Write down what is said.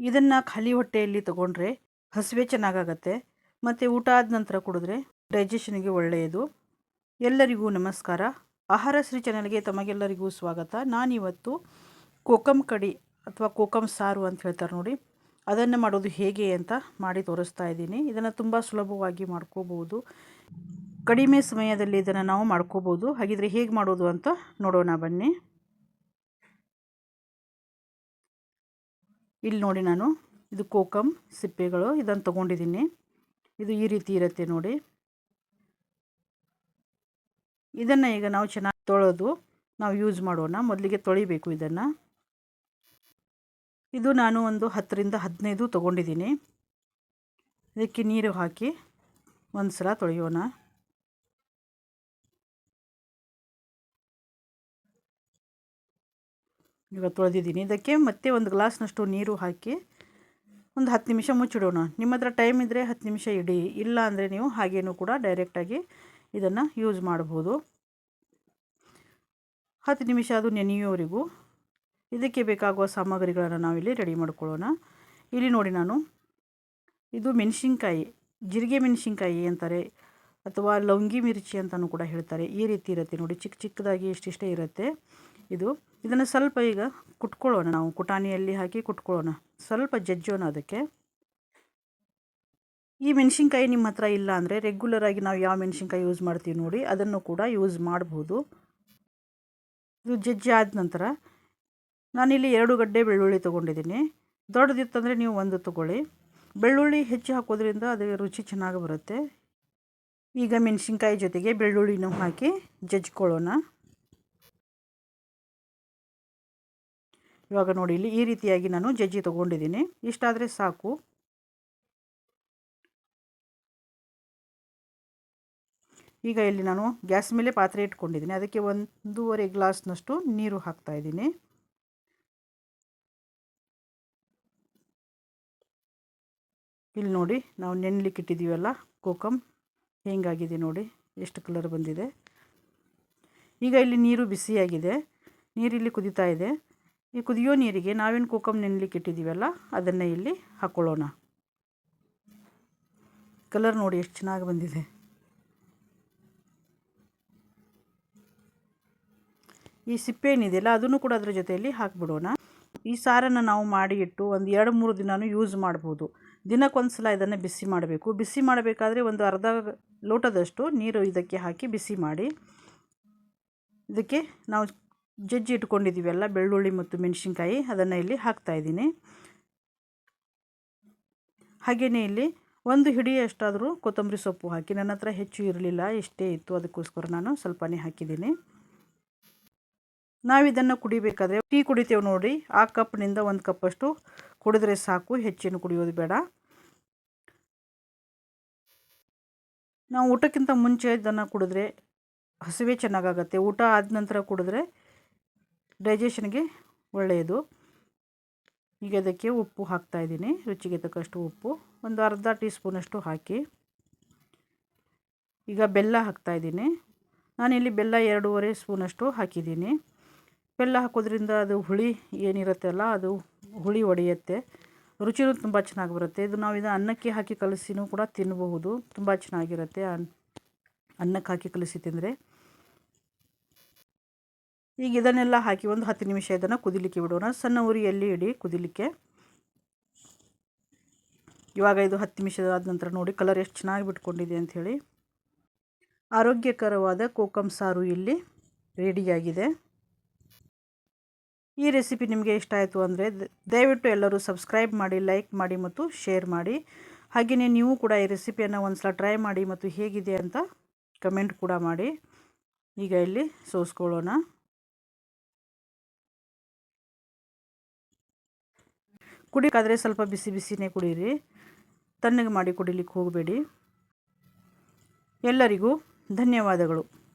ಇದನ್ನು ಖಾಲಿ ಹೊಟ್ಟೆಯಲ್ಲಿ ತಗೊಂಡ್ರೆ ಹಸಿವೆ ಚೆನ್ನಾಗಾಗತ್ತೆ. ಮತ್ತು ಊಟ ಆದ ನಂತರ ಕುಡಿದ್ರೆ ಡೈಜೆಷನ್ಗೆ ಒಳ್ಳೆಯದು. ಎಲ್ಲರಿಗೂ ನಮಸ್ಕಾರ. ಆಹಾರ ಶ್ರೀ ಚಾನಲ್ಗೆ ತಮಗೆಲ್ಲರಿಗೂ ಸ್ವಾಗತ. ನಾನಿವತ್ತು ಕೋಕಮ್ ಕಡಿ ಅಥವಾ ಕೋಕಮ್ ಸಾರು ಅಂತ ಹೇಳ್ತಾರೆ ನೋಡಿ. ಅದನ್ನು ಮಾಡೋದು ಹೇಗೆ ಅಂತ ಮಾಡಿ ತೋರಿಸ್ತಾ ಇದ್ದೀನಿ. ಇದನ್ನು ತುಂಬ ಸುಲಭವಾಗಿ ಮಾಡ್ಕೋಬೋದು ಕಡಿಮೆ ಸಮಯದಲ್ಲಿ ಇದನ್ನು ನಾವು ಮಾಡ್ಕೋಬೋದು ಹಾಗಿದ್ರೆ ಹೇಗೆ ಮಾಡೋದು ಅಂತ ನೋಡೋಣ ಬನ್ನಿ. ಇಲ್ಲಿ ನೋಡಿ ನಾನು, ಇದು ಕೋಕಮ್ ಸಿಪ್ಪೆಗಳು, ಇದನ್ನು ತೊಗೊಂಡಿದ್ದೀನಿ. ಇದು ಈ ರೀತಿ ಇರುತ್ತೆ ನೋಡಿ. ಇದನ್ನು ಈಗ ನಾವು ಚೆನ್ನಾಗಿ ತೊಳೆದು ನಾವು ಯೂಸ್ ಮಾಡೋಣ. ಮೊದಲಿಗೆ ತೊಳಿಬೇಕು ಇದನ್ನು. ಇದು ನಾನು ಒಂದು ಹತ್ತರಿಂದ ಹದಿನೈದು ತೊಗೊಂಡಿದ್ದೀನಿ. ಇದಕ್ಕೆ ನೀರು ಹಾಕಿ ಒಂದು ಸಲ ತೊಳೆಯೋಣ. ಈಗ ತೊಳೆದಿದ್ದೀನಿ. ಇದಕ್ಕೆ ಮತ್ತೆ ಒಂದು ಗ್ಲಾಸ್ನಷ್ಟು ನೀರು ಹಾಕಿ ಒಂದು ಹತ್ತು ನಿಮಿಷ ಮುಚ್ಚಿಡೋಣ. ನಿಮ್ಮ ಹತ್ರ ಟೈಮ್ ಇದ್ದರೆ ಹತ್ತು ನಿಮಿಷ ಇಡಿ. ಇಲ್ಲ ಅಂದರೆ ನೀವು ಹಾಗೇನೂ ಕೂಡ ಡೈರೆಕ್ಟಾಗಿ ಇದನ್ನು ಯೂಸ್ ಮಾಡ್ಬೋದು. ಹತ್ತು ನಿಮಿಷ ಅದು ನೆನೆಯುವವರೆಗೂ ಇದಕ್ಕೆ ಬೇಕಾಗುವ ಸಾಮಗ್ರಿಗಳನ್ನು ನಾವಿಲ್ಲಿ ರೆಡಿ ಮಾಡ್ಕೊಳ್ಳೋಣ. ಇಲ್ಲಿ ನೋಡಿ ನಾನು ಇದು ಮೆಣಸಿನ್ಕಾಯಿ, ಜೀರಿಗೆ ಮೆಣಸಿನ್ಕಾಯಿ ಅಂತಾರೆ ಅಥವಾ ಲವಂಗಿ ಮಿರ್ಚಿ ಅಂತಲೂ ಕೂಡ ಹೇಳ್ತಾರೆ. ಈ ರೀತಿ ಇರುತ್ತೆ ನೋಡಿ. ಚಿಕ್ಕ ಚಿಕ್ಕದಾಗಿ ಇಷ್ಟಿಷ್ಟೇ ಇರುತ್ತೆ. ಇದು. ಇದನ್ನು ಸ್ವಲ್ಪ ಈಗ ಕುಟ್ಕೊಳ್ಳೋಣ ನಾವು. ಕುಟಾಣಿಯಲ್ಲಿ ಹಾಕಿ ಕುಟ್ಕೊಳ್ಳೋಣ. ಸ್ವಲ್ಪ ಜಜ್ಜೋಣ ಅದಕ್ಕೆ. ಈ ಮೆಣಸಿನ್ಕಾಯಿ ನಿಮ್ಮ ಹತ್ರ ಇಲ್ಲ ಅಂದರೆ ರೆಗ್ಯುಲರಾಗಿ ನಾವು ಯಾವ ಮೆಣಸಿನ್ಕಾಯಿ ಯೂಸ್ ಮಾಡ್ತೀವಿ ನೋಡಿ, ಅದನ್ನು ಕೂಡ ಯೂಸ್ ಮಾಡ್ಬೋದು. ಇದು ಜಜ್ಜಿ ಆದ ನಂತರ ನಾನಿಲ್ಲಿ ಎರಡು ಗಡ್ಡೆ ಬೆಳ್ಳುಳ್ಳಿ ತೊಗೊಂಡಿದ್ದೀನಿ. ದೊಡ್ಡದಿತ್ತಂದರೆ ನೀವು ಒಂದು ತೊಗೊಳ್ಳಿ. ಬೆಳ್ಳುಳ್ಳಿ ಹೆಚ್ಚು ಹಾಕೋದ್ರಿಂದ ಅದು ರುಚಿ ಚೆನ್ನಾಗಿ ಬರುತ್ತೆ. ಈಗ ಮೆಣಸಿನ್ಕಾಯಿ ಜೊತೆಗೆ ಬೆಳ್ಳುಳ್ಳಿನೂ ಹಾಕಿ ಜಜ್ಕೊಳ್ಳೋಣ ಇವಾಗ ನೋಡಿ, ಇಲ್ಲಿ ಈ ರೀತಿಯಾಗಿ ನಾನು ಜಜ್ಜಿ ತೊಗೊಂಡಿದ್ದೀನಿ. ಇಷ್ಟಾದರೆ ಸಾಕು. ಈಗ ಇಲ್ಲಿ ನಾನು ಗ್ಯಾಸ್ ಮೇಲೆ ಪಾತ್ರೆ ಇಟ್ಕೊಂಡಿದ್ದೀನಿ. ಅದಕ್ಕೆ ಒಂದೂವರೆ ಗ್ಲಾಸ್ನಷ್ಟು ನೀರು ಹಾಕ್ತಾಯಿದ್ದೀನಿ ಇಲ್ಲಿ ನೋಡಿ, ನಾವು ನೆನ್ಲಿಕ್ಕೆ ಇಟ್ಟಿದ್ದೀವಲ್ಲ ಕೋಕಮ್ ಹೇಗಾಗಿದೆ ನೋಡಿ, ಎಷ್ಟು ಕಲರ್ ಬಂದಿದೆ. ಈಗ ಇಲ್ಲಿ ನೀರು ಬಿಸಿಯಾಗಿದೆ. ನೀರಿಲ್ಲಿ ಕುದಿತಾ ಇದೆ. ಈ ಕುದಿಯೋ ನೀರಿಗೆ ನಾವೇನು ಕೋಕಮ್ ನೆನ್ಲಿಕ್ಕೆ ಇಟ್ಟಿದ್ದೀವಲ್ಲ, ಅದನ್ನು ಇಲ್ಲಿ ಹಾಕ್ಕೊಳ್ಳೋಣ ಕಲರ್ ನೋಡಿ ಎಷ್ಟು ಚೆನ್ನಾಗಿ ಬಂದಿದೆ. ಈ ಸಿಪ್ಪೆ ಏನಿದೆಯಲ್ಲ, ಅದನ್ನು ಕೂಡ ಅದರ ಜೊತೆಯಲ್ಲಿ ಹಾಕಿಬಿಡೋಣ. ಈ ಸಾರನ್ನು ನಾವು ಮಾಡಿ ಇಟ್ಟು ಒಂದು ಎರಡು ಮೂರು ದಿನವೂ ಯೂಸ್ ಮಾಡ್ಬೋದು. ದಿನಕ್ಕೊಂದು ಸಲ ಇದನ್ನು ಬಿಸಿ ಮಾಡಬೇಕು. ಬಿಸಿ ಮಾಡಬೇಕಾದ್ರೆ ಒಂದು ಅರ್ಧ ಲೋಟದಷ್ಟು ನೀರು ಇದಕ್ಕೆ ಹಾಕಿ ಬಿಸಿ ಮಾಡಿ. ಇದಕ್ಕೆ ನಾವು ಜಜ್ಜಿ ಇಟ್ಕೊಂಡಿದ್ದೀವಲ್ಲ ಬೆಳ್ಳುಳ್ಳಿ ಮತ್ತು ಮೆಣಸಿನ್ಕಾಯಿ ಅದನ್ನು ಇಲ್ಲಿ ಹಾಕ್ತಾಯಿದ್ದೀನಿ ಹಾಗೆಯೇ ಇಲ್ಲಿ ಒಂದು ಹಿಡಿಯಷ್ಟಾದರೂ ಕೊತ್ತಂಬರಿ ಸೊಪ್ಪು ಹಾಕಿ, ನನ್ನ ಹತ್ರ ಹೆಚ್ಚು ಇರಲಿಲ್ಲ, ಇಷ್ಟೇ ಇತ್ತು, ಅದಕ್ಕೋಸ್ಕರ ನಾನು ಸ್ವಲ್ಪನೇ ಹಾಕಿದ್ದೀನಿ. ನಾವಿದನ್ನು ಕುಡಿಬೇಕಾದ್ರೆ ಟೀ ಕುಡಿತೇವೆ ನೋಡಿ ಆ ಕಪ್ನಿಂದ ಒಂದು ಕಪ್ಪಷ್ಟು ಕುಡಿದ್ರೆ ಸಾಕು, ಹೆಚ್ಚೇನು ಕುಡಿಯೋದು ಬೇಡ. ನಾವು ಊಟಕ್ಕಿಂತ ಮುಂಚೆ ಇದನ್ನು ಕುಡಿದ್ರೆ ಹಸಿವೆ ಚೆನ್ನಾಗಾಗತ್ತೆ, ಊಟ ಆದ ನಂತರ ಕುಡಿದ್ರೆ ಡೈಜೆಷನ್ಗೆ ಒಳ್ಳೆಯದು. ಈಗ ಅದಕ್ಕೆ ಉಪ್ಪು ಹಾಕ್ತಾಯಿದ್ದೀನಿ ರುಚಿಗೆ ತಕ್ಕಷ್ಟು ಉಪ್ಪು. ಒಂದು ಅರ್ಧ ಟೀ ಸ್ಪೂನಷ್ಟು ಹಾಕಿ. ಈಗ ಬೆಲ್ಲ ಹಾಕ್ತಾಯಿದ್ದೀನಿ ನಾನಿಲ್ಲಿ ಬೆಲ್ಲ ಎರಡೂವರೆ ಸ್ಪೂನಷ್ಟು ಹಾಕಿದ್ದೀನಿ. ಬೆಲ್ಲ ಹಾಕೋದ್ರಿಂದ ಅದು ಹುಳಿ ಏನಿರುತ್ತಲ್ಲ ಅದು ಹುಳಿ ಒಡೆಯುತ್ತೆ. ರುಚಿನೂ ತುಂಬ ಚೆನ್ನಾಗಿ ಬರುತ್ತೆ. ಇದು ನಾವು ಇದು ಅನ್ನಕ್ಕೆ ಹಾಕಿ ಕಲಸಿನೂ ಕೂಡ ತಿನ್ನಬಹುದು ತುಂಬ ಚೆನ್ನಾಗಿರುತ್ತೆ. ಅನ್ನಕ್ಕೆ ಹಾಕಿ ಕಲಸಿ ತಿಂದರೆ. ಈಗ ಇದನ್ನೆಲ್ಲ ಹಾಕಿ ಒಂದು ಹತ್ತು ನಿಮಿಷ ಇದನ್ನು ಕುದಿಲಿಕ್ಕೆ ಬಿಡೋಣ. ಸಣ್ಣ ಉರಿಯಲ್ಲಿ ಇಡಿ ಕುದಿಲಿಕ್ಕೆ. ಇವಾಗ ಇದು ಹತ್ತು ನಿಮಿಷ ಆದ ನಂತರ ನೋಡಿ ಕಲರ್ ಎಷ್ಟು ಚೆನ್ನಾಗಿ ಬಿಟ್ಕೊಂಡಿದೆ ಅಂಥೇಳಿ ಆರೋಗ್ಯಕರವಾದ ಕೋಕಮ್ ಸಾರು ಇಲ್ಲಿ ರೆಡಿಯಾಗಿದೆ ಈ ರೆಸಿಪಿ ನಿಮಗೆ ಇಷ್ಟ ಆಯಿತು ಅಂದರೆ ದಯವಿಟ್ಟು ಎಲ್ಲರೂ ಸಬ್ಸ್ಕ್ರೈಬ್ ಮಾಡಿ ಲೈಕ್ ಮಾಡಿ ಮತ್ತು ಶೇರ್ ಮಾಡಿ. ಹಾಗೆಯೇ ನೀವು ಕೂಡ ಈ ರೆಸಿಪಿಯನ್ನು ಒಂದು ಸಲ ಟ್ರೈ ಮಾಡಿ ಮತ್ತು ಹೇಗಿದೆ ಅಂತ ಕಮೆಂಟ್ ಕೂಡ ಮಾಡಿ. ಈಗ ಇಲ್ಲಿ ಸೋಸ್ಕೊಳ್ಳೋಣ. ಕುಡಿಯೋಕ್ಕಾದರೆ ಸ್ವಲ್ಪ ಬಿಸಿ ಬಿಸಿನೇ ಕುಡೀರಿ. ತಣ್ಣಗೆ ಮಾಡಿ ಕುಡಿಲಿಕ್ಕೆ ಹೋಗಬೇಡಿ. ಎಲ್ಲರಿಗೂ ಧನ್ಯವಾದಗಳು.